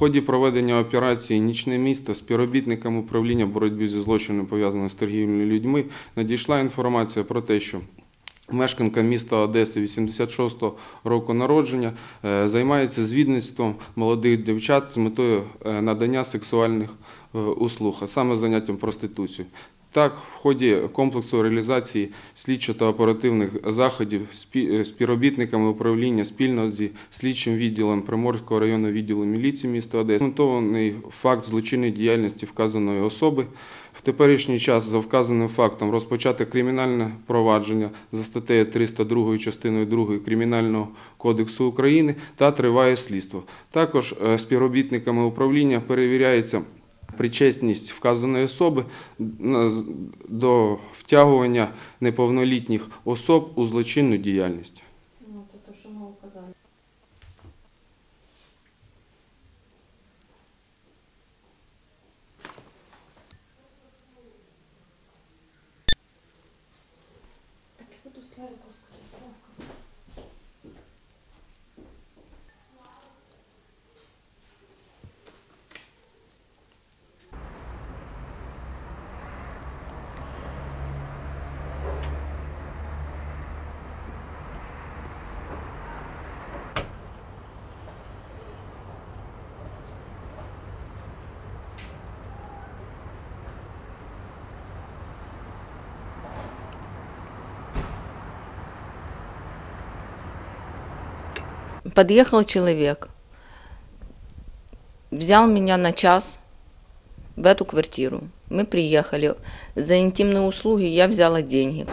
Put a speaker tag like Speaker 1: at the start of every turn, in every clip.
Speaker 1: ході проведення операції Нічне місто співробітникам управління боротьби зі злочином, пов'язаним з торгівлею людьми, надійшла інформація про те, що Мешканка міста Одеси 86-го року народження е, займається звідництвом молодих дівчат з метою е, надання сексуальних е, услуг, а саме заняттям проституцією. Так, в ході комплексу реалізації слідчо та оперативних заходів е, співробітниками управління спільно зі слідчим відділом Приморського районного відділу міліції міста Одеси документований факт злочинної діяльності вказаної особи. В теперішній час за вказаним фактом розпочати кримінальне провадження за статтею 302 частиною 2 Кримінального кодексу України та триває слідство. Також е, співробітниками управління перевіряється причетність вказаної особи на- з- до втягування неповнолітніх особ у злочинну діяльність.
Speaker 2: Подъехал человек, взял меня на час в эту квартиру. Мы приехали. За интимные услуги я взяла деньги.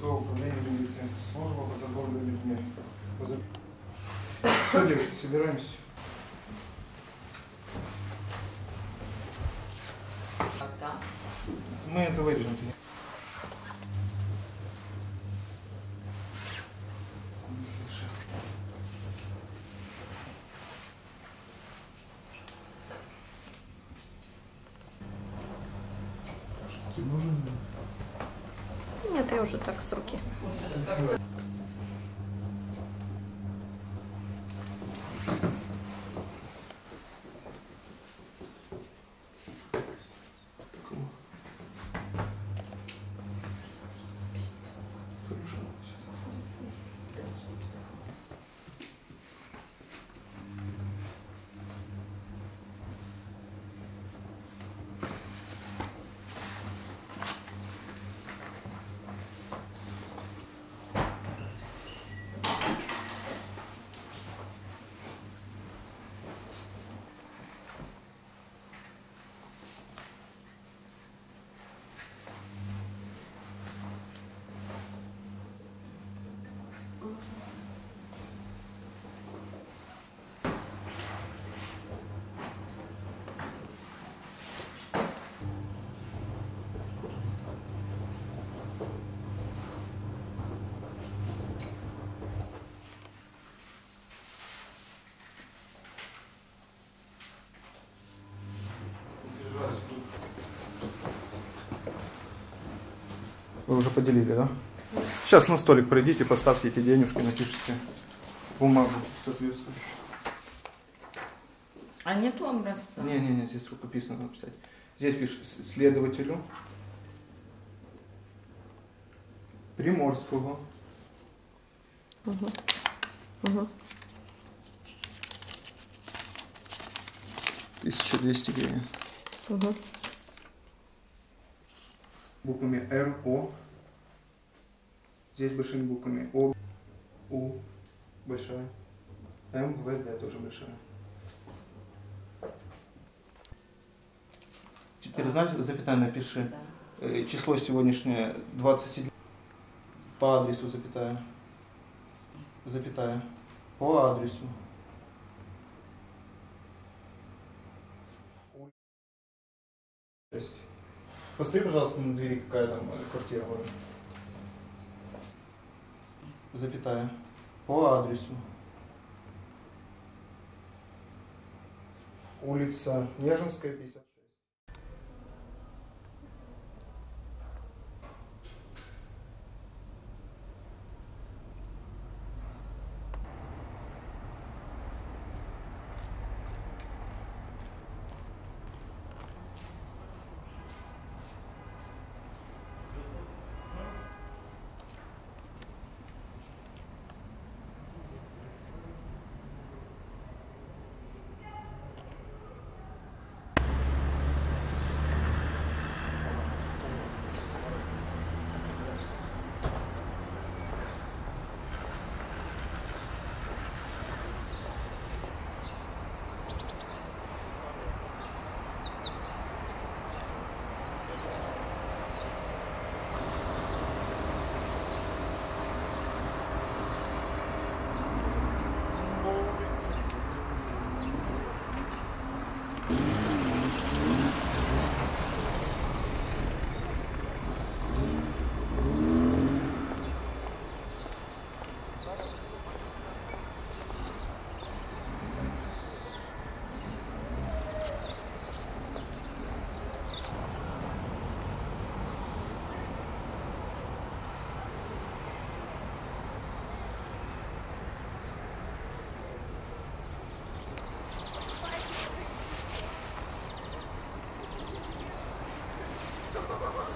Speaker 3: Одесское городское управление милиции. Служба по торговле людьми. Все, девочки, собираемся. Мы это вырежем.
Speaker 4: Уже так с руки.
Speaker 3: Вы уже поделили, да? Сейчас на столик пройдите, поставьте эти денежки, напишите бумагу соответствующую.
Speaker 2: А нету образца?
Speaker 3: Не-не-не, здесь рукописно надо писать. Здесь пишешь «С- следователю Приморского
Speaker 4: Угу. Угу.
Speaker 3: 1200 гривен.
Speaker 4: Угу.
Speaker 3: Буквами Р, О. Здесь большими буквами О, У, большая. М, В, Д тоже большая. Теперь, знаешь, запятая напиши.
Speaker 2: Да.
Speaker 3: Э, Число сегодняшнее 27 по адресу запятая. запятая, по адресу. Улица шесть. Посмотри, пожалуйста, на двери, какая там э, квартира была. Запятая, по адресу. Улица Нежинская, 56.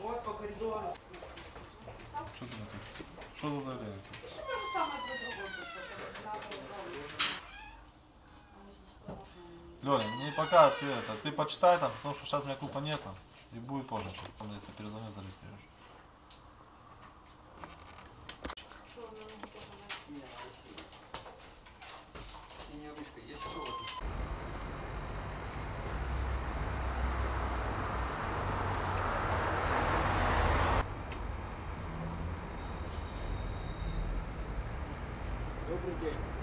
Speaker 4: Вот по коридору.
Speaker 5: Что ты тут? Что за заявление?
Speaker 4: Что то же самое про. А поможем.
Speaker 5: Леня, не пока ты это, ты почитай там, потому что сейчас у меня клуба нету. И будет позже. Он я тебе перезвоню, зарегистрируешь.
Speaker 6: Синяя ручка, есть провод. good game.